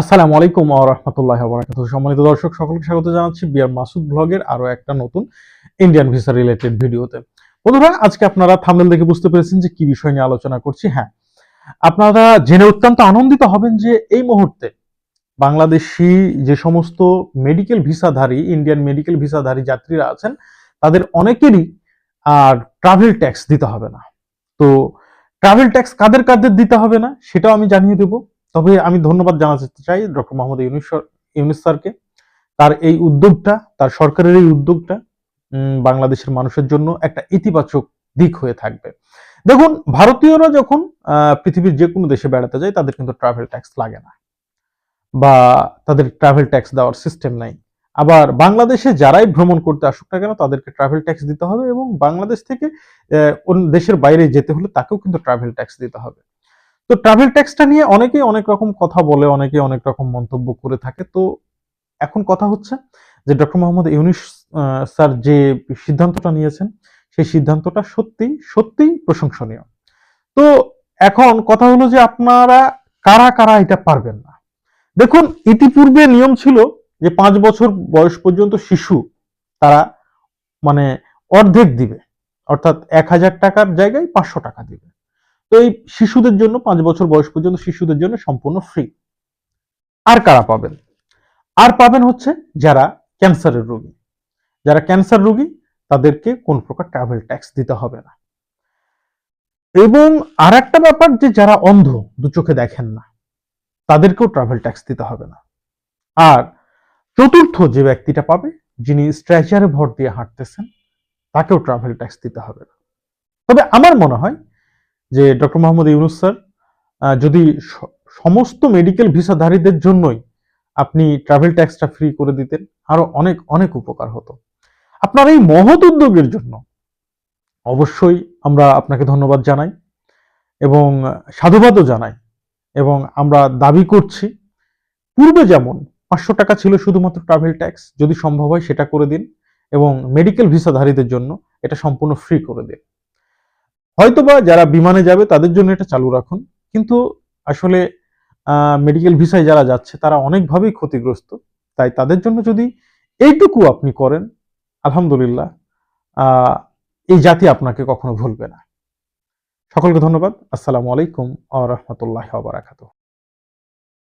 আসসালামু আলাইকুম রাহমাতুল্লাহি ওয়া বারাকাতুহু। সম্মানিত দর্শক, সকলকে স্বাগত জানাচ্ছি বিআর মাসুদ ব্লগের আরও একটা নতুন ইন্ডিয়ান ভিসা রিলেটেড ভিডিওতে। বন্ধুরা আজকে আপনারা থাম্বনেল দেখে বুঝতে পেরেছেন যে কি বিষয় নিয়ে আলোচনা করছি। হ্যাঁ আপনারা জেনে অত্যন্ত আনন্দিত হবেন যে এই মুহূর্তে বাংলাদেশি যে সমস্ত মেডিকেল ভিসাধারী ইন্ডিয়ান মেডিকেল ভিসাধারী যাত্রীরা আছেন, তাদের অনেকেরই আর ট্রাভেল ট্যাক্স দিতে হবে না। তো ট্রাভেল ট্যাক্স কাদের কাদের দিতে হবে না, সেটাও আমি জানিয়ে দেবো। তবে আমি ধন্যবাদ জানাতে চাই ডক্টর মোহাম্মদ ইউনুস স্যারকে। তার এই উদ্যোগটা, তার সরকারের এই উদ্যোগটা বাংলাদেশের মানুষের জন্য একটা ইতিবাচক দিক হয়ে থাকবে। দেখুন, ভারতীয়রা যখন পৃথিবীর যে কোনো দেশে বেড়াতে যায়, তাদের কিন্তু ট্রাভেল ট্যাক্স লাগে না। বা তাদের ট্রাভেল ট্যাক্স দেওয়ার সিস্টেম নাই। আবার বাংলাদেশে যারাই ভ্রমণ করতে আসুক না কেন, তাদেরকে ট্রাভেল ট্যাক্স দিতে হবে এবং বাংলাদেশ থেকে অন্য দেশের বাইরে যেতে হলে তাকেও কিন্তু ট্রাভেল ট্যাক্স দিতে হবে। তো ট্রাভেল ট্যাক্সটা নিয়ে অনেকেই অনেক রকম কথা বলে অনেকে অনেক রকম মন্তব্য করে থাকে। তো এখন কথা হচ্ছে যে ডক্টর মোহাম্মদ ইউনিস স্যার যে সিদ্ধান্তটা নিয়েছেন, সেই সিদ্ধান্তটা সত্যি সত্যি প্রশংসনীয়। তো এখন কথা হলো যে আপনারা কারা কারা এটা পারবেন না? দেখুন, ইতিপূর্বে নিয়ম ছিল যে পাঁচ বছর বয়স পর্যন্ত শিশু তারা মানে অর্ধেক দিবে। অর্থাৎ এক হাজার টাকার জায়গায় পাঁচশো টাকা দিবে। তো এই শিশুদের জন্য, পাঁচ বছর বয়স পর্যন্ত শিশুদের জন্য সম্পূর্ণ ফ্রি আর কারা পাবেন? আর পাবেন হচ্ছে যারা ক্যান্সারের রোগী। যারা ক্যান্সার রোগী, তাদেরকে কোন প্রকার ট্রাভেল ট্যাক্স দিতে হবে না। এবং আর একটা ব্যাপার যে যারা অন্ধ, দু চোখে দেখেন না, তাদেরকেও ট্রাভেল ট্যাক্স দিতে হবে না। আর চতুর্থ যে ব্যক্তিটা পাবে, যিনি স্ট্রেচারে ভর দিয়ে হাঁটতেছেন, তাকেও ট্রাভেল ট্যাক্স দিতে হবে না। তবে আমার মনে হয় যে ডক্টর মোহাম্মদ ইউনুস স্যার যদি সমস্ত মেডিকেল ভিসাধারীদের জন্যই আপনি ট্রাভেল ট্যাক্সটা ফ্রি করে দিতেন, আরও অনেক অনেক উপকার হতো। আপনার এই মহৎ উদ্যোগের জন্য অবশ্যই আমরা আপনাকে ধন্যবাদ জানাই এবং সাধুবাদও জানাই এবং আমরা দাবি করছি, পূর্বে যেমন পাঁচশো টাকা ছিল শুধুমাত্র ট্রাভেল ট্যাক্স যদি সম্ভব হয় সেটা করে দিন এবং মেডিকেল ভিসাধারীদের জন্য এটা সম্পূর্ণ ফ্রি করে দিন। হয়তোবা যারা বিমানে যাবে তাদের জন্য এটা চালু রাখুন। কিন্তু আসলে মেডিকেল ভিসায় যারা যাচ্ছে, তারা অনেকভাবেই ক্ষতিগ্রস্ত। তাই তাদের জন্য যদি এইটুকু আপনি করেন, আলহামদুলিল্লাহ এই জাতি আপনাকে কখনো ভুলবে না। সকলকে ধন্যবাদ। আসসালামু আলাইকুম আ, রহমতুল্লাহ বারাকাতুহ।